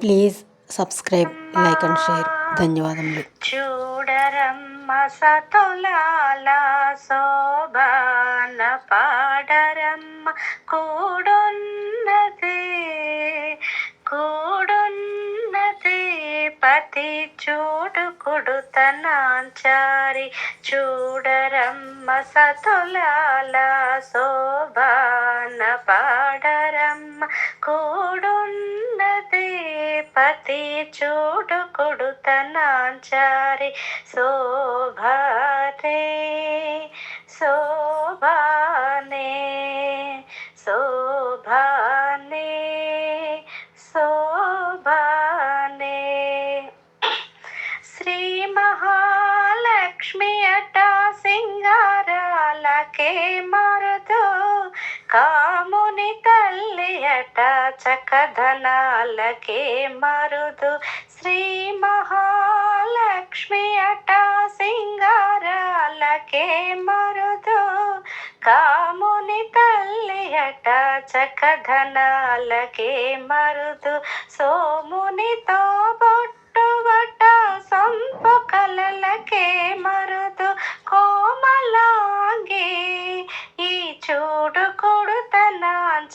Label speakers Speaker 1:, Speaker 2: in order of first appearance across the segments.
Speaker 1: Please subscribe like and share ధన్యవాదములు
Speaker 2: చూడరమ్మ సతులాల శోభాన పాడరమ్మ కూడున్నది కూడున్నది పతి చూడు కుడుతనాంచారి చూడరమ్మ సతులాల శోభాన పాడరమ్మ పతి చూడు కొడుతనాంచారి శోభానే శోభానే శోభానే శోభానే శ్రీ మహాలక్ష్మి అట సింగారాలకే మరుదు కాముని రాముని అట చకధనాలకే మరుదు. శ్రీ మహాలక్ష్మి అట సింగారాలకే మరుదు. కాముని తల్లి చకధనాలకే మరుదు. సోమునితో బొట్టువట సంపు కలలకే మరుదు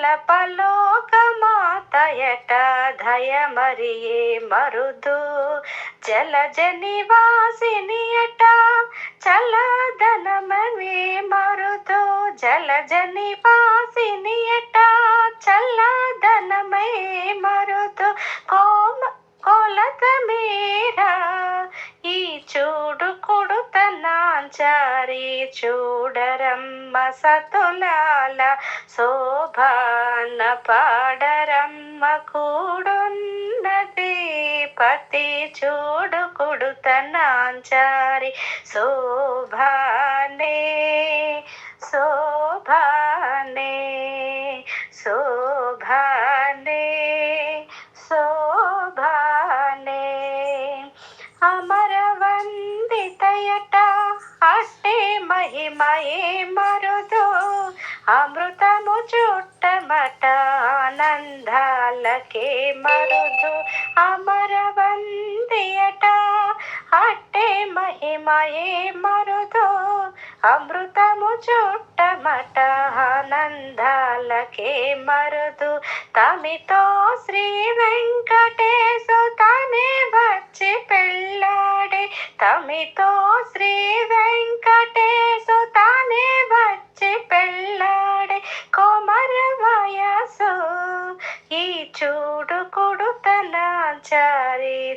Speaker 2: తలపలోక మాతయట దయమరియే మరుదు. జలజ నివాసిని చలదనమే మరుదు. జలజ నివాసిని చల్లదనమే మరుదు. కోమ కొలత మీరా ఈ చూడు కొడుతనాంచారి చూడరమ్మ సతులాల శోభాన పాడరమ్మ కూడున్నది. పతి చూడు కొడుతనాంచారి శోభానే శోభానే శోభానే శోభానే. అమరవందితయట అట్టే మహిమయే మరుదు అమృతము చుట్టమట ఆనందాలకే మరుదు అమర వందియట అట్టే మహిమయే మరుదు అమృతము చుట్ట చుట్టమట ఆనందాలకే మరుదు. తమితో శ్రీ వెంకటేశు తనే వచ్చి పెళ్ళాడే. తమితో శ్రీ వెంకటేశు తనే వచ్చి పెళ్ళాడే. కోమర వయసు ఈ చూడు